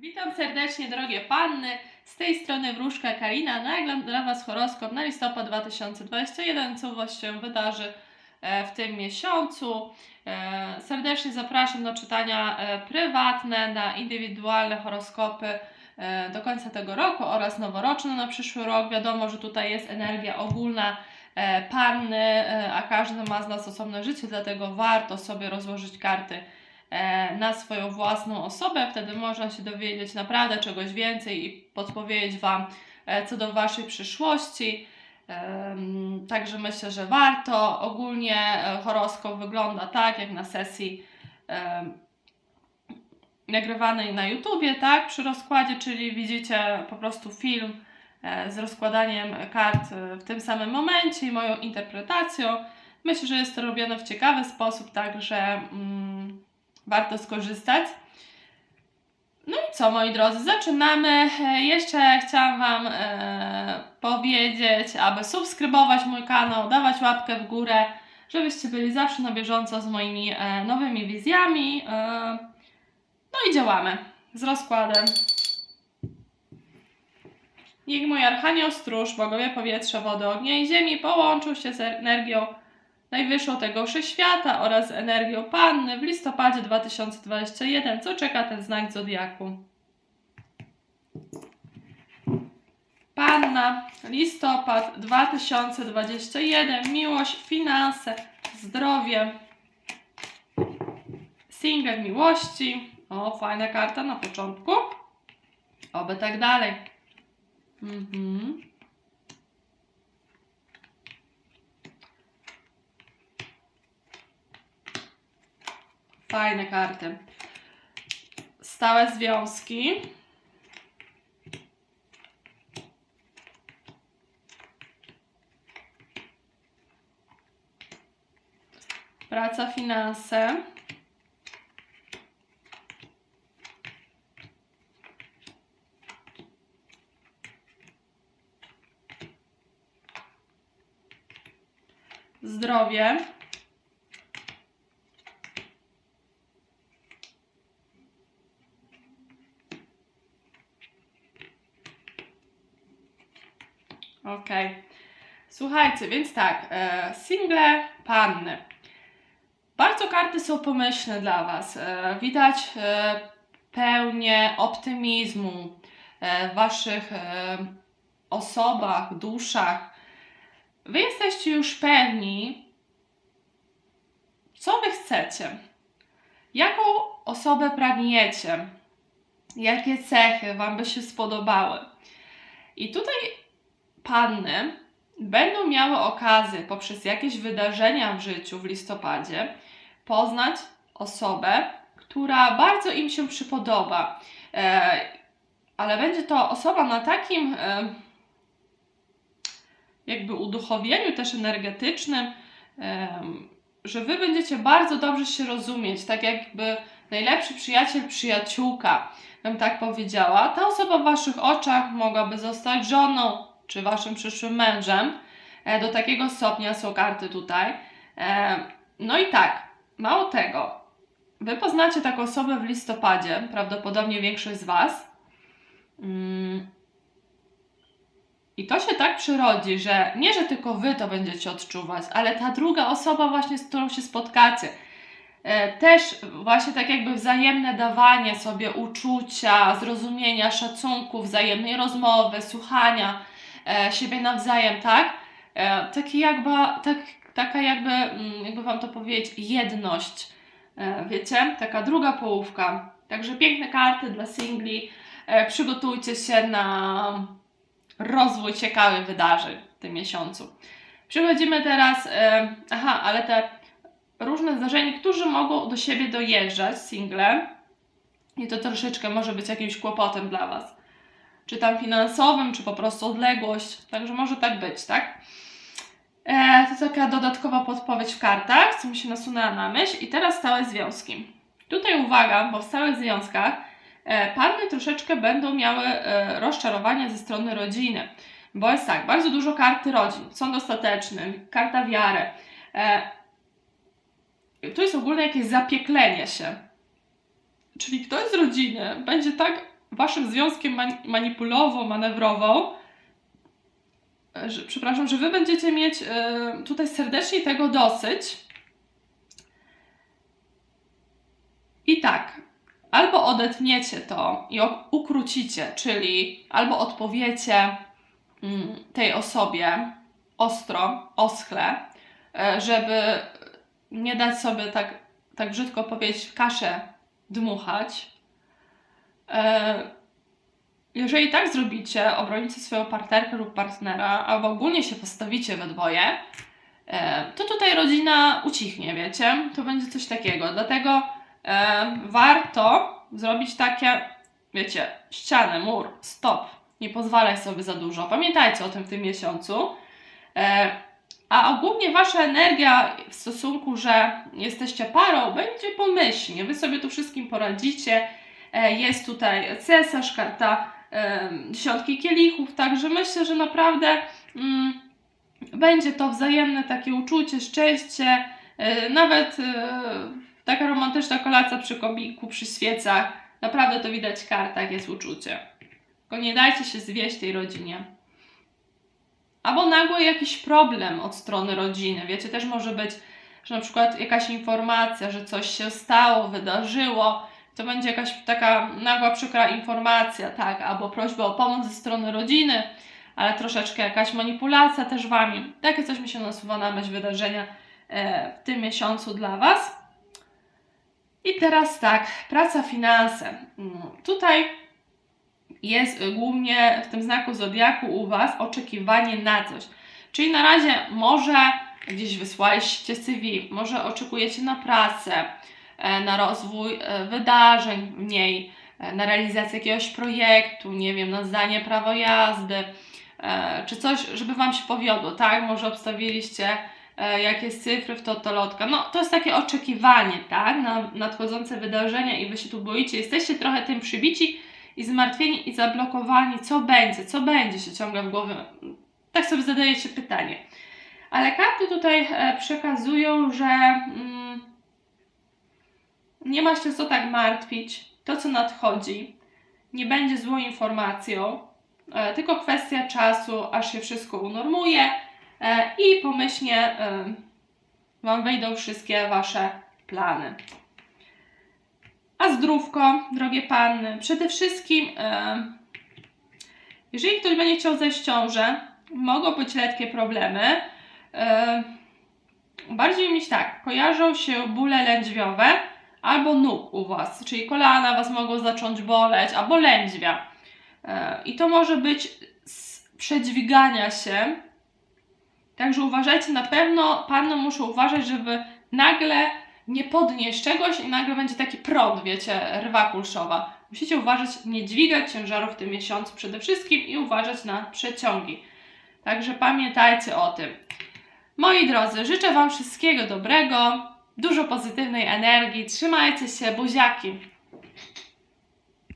Witam serdecznie, drogie panny. Z tej strony wróżka Karina. Nagram dla Was horoskop na listopad 2021, co właściwie się wydarzy e, w tym miesiącu. E, Serdecznie zapraszam do czytania e, prywatne, na indywidualne horoskopy do końca tego roku oraz noworoczne na przyszły rok. Wiadomo, że tutaj jest energia ogólna panny, a każdy ma z nas osobne życie, dlatego warto sobie rozłożyć karty na swoją własną osobę. Wtedy można się dowiedzieć naprawdę czegoś więcej i podpowiedzieć Wam e, co do Waszej przyszłości. Także myślę, że warto. Ogólnie e, horoskop wygląda tak, jak na sesji nagrywanej na YouTubie, tak, przy rozkładzie, czyli widzicie po prostu film e, z rozkładaniem kart e, w tym samym momencie i moją interpretacją. Myślę, że jest to robione w ciekawy sposób, także mm, warto skorzystać. No i co, moi drodzy, zaczynamy. E, Jeszcze chciałam Wam e, powiedzieć, aby subskrybować mój kanał, dawać łapkę w górę, żebyście byli zawsze na bieżąco z moimi e, nowymi wizjami. E, no i działamy z rozkładem. Niech mój Archanioł Stróż, bogowie powietrza, wody, ognia i ziemi połączył się z energią najwyższą tego wszechświata oraz energią Panny w listopadzie 2021. Co czeka ten znak Zodiaku? Panna, listopad 2021, miłość, finanse, zdrowie, single miłości. O, fajna karta na początku. Oby tak dalej. Mhm. Fajne karty. Stałe związki. Praca, finanse. Zdrowie. Okej. Słuchajcie, więc tak, e, single panny. Bardzo karty są pomyślne dla Was. E, widać e, pełnię optymizmu e, w Waszych e, osobach, duszach. Wy jesteście już pewni, co Wy chcecie. Jaką osobę pragniecie? Jakie cechy Wam by się spodobały? I tutaj panny będą miały okazję poprzez jakieś wydarzenia w życiu w listopadzie poznać osobę, która bardzo im się przypodoba. E, ale będzie to osoba na takim e, jakby uduchowieniu też energetycznym, e, że wy będziecie bardzo dobrze się rozumieć, tak jakby najlepszy przyjaciel, przyjaciółka, bym tak powiedziała. Ta osoba w waszych oczach mogłaby zostać żoną, czy waszym przyszłym mężem. E, Do takiego stopnia są karty tutaj. E, No i tak, mało tego, wy poznacie taką osobę w listopadzie, prawdopodobnie większość z was. Mm. I to się tak przyrodzi, że nie, że tylko wy to będziecie odczuwać, ale ta druga osoba właśnie, z którą się spotkacie. E, Też właśnie tak jakby wzajemne dawanie sobie uczucia, zrozumienia, szacunku, wzajemnej rozmowy, słuchania e, siebie nawzajem, tak? E, taki jakby, tak, taka jakby, mm, jakby Wam to powiedzieć, jedność, e, wiecie? Taka druga połówka. Także piękne karty dla singli. Przygotujcie się na rozwój ciekawych wydarzeń w tym miesiącu. Przechodzimy teraz, aha, ale te różne zdarzenia, którzy mogą do siebie dojeżdżać, single, i to troszeczkę może być jakimś kłopotem dla Was czy tam finansowym, czy po prostu odległość. Także może tak być, tak? E, to taka dodatkowa podpowiedź w kartach, co mi się nasunęła na myśl. I teraz stałe związki. Tutaj uwaga, bo w stałych związkach e, troszeczkę będą miały e, rozczarowania ze strony rodziny. Bo jest tak, bardzo dużo karty rodzin. Są dostateczne, karta wiary. E, tu jest ogólnie jakieś zapieklenie się. Czyli ktoś z rodziny będzie tak waszym związkiem mani- manipulowo-manewrową, e, że, przepraszam, że wy będziecie mieć e, tutaj serdecznie tego dosyć. I tak, albo odetniecie to i ukrócicie, czyli albo odpowiecie mm, tej osobie ostro, oschle, e, żeby nie dać sobie tak, tak brzydko powiedzieć, kaszę dmuchać. E, Jeżeli tak zrobicie, obronicie swoją partnerkę lub partnera, albo ogólnie się postawicie we dwoje, e, to tutaj rodzina ucichnie, wiecie? To będzie coś takiego. Dlatego e, warto zrobić takie, wiecie, ścianę, mur, stop. Nie pozwalaj sobie za dużo. Pamiętajcie o tym w tym miesiącu. A ogólnie wasza energia w stosunku, że jesteście parą, będzie pomyślnie. Wy sobie tu wszystkim poradzicie. E, Jest tutaj cesarz, karta e, dziesiątki kielichów, także myślę, że naprawdę mm, będzie to wzajemne takie uczucie, szczęście, e, nawet taka romantyczna kolacja przy komiku, przy świecach. Naprawdę to widać w kartach, jest uczucie. Tylko nie dajcie się zwieść tej rodzinie. Albo nagły jakiś problem od strony rodziny. Wiecie, też może być, że na przykład jakaś informacja, że coś się stało, wydarzyło. To będzie jakaś taka nagła, przykra informacja, tak, albo prośba o pomoc ze strony rodziny, ale troszeczkę jakaś manipulacja też wami. Takie coś mi się nasuwa na myśl wydarzenia e, w tym miesiącu dla Was. I teraz tak, praca, finanse. Mm, Tutaj jest głównie w tym znaku zodiaku u Was oczekiwanie na coś. Czyli na razie może gdzieś wysłaliście CV, może oczekujecie na pracę, na rozwój e, wydarzeń w niej, e, na realizację jakiegoś projektu, nie wiem, na zdanie prawa jazdy, e, czy coś, żeby Wam się powiodło, tak? Może obstawiliście e, jakieś cyfry w totolotka. No, to jest takie oczekiwanie, tak? Na nadchodzące wydarzenia i Wy się tu boicie, jesteście trochę tym przybici, i zmartwieni i zablokowani, co będzie, co będzie się ciągle w głowie. Tak sobie zadajecie pytanie. Ale karty tutaj e, przekazują, że mm, nie ma się co tak martwić. To, co nadchodzi, nie będzie złą informacją, e, tylko kwestia czasu, aż się wszystko unormuje e, i pomyślnie e, Wam wejdą wszystkie Wasze plany. A zdrówko, drogie panny, przede wszystkim, jeżeli ktoś będzie chciał zejść ciążę, mogą być lekkie problemy. Bardziej mieć tak, kojarzą się bóle lędźwiowe albo nóg u Was, czyli kolana Was mogą zacząć boleć, albo lędźwia. E, I to może być z przedźwigania się. Także uważajcie, na pewno panny muszą uważać, żeby nagle nie podnieść czegoś i nagle będzie taki prąd, wiecie, rwa kulszowa. Musicie uważać, nie dźwigać ciężarów w tym miesiącu przede wszystkim i uważać na przeciągi. Także pamiętajcie o tym. Moi drodzy, życzę Wam wszystkiego dobrego, dużo pozytywnej energii, trzymajcie się, buziaki.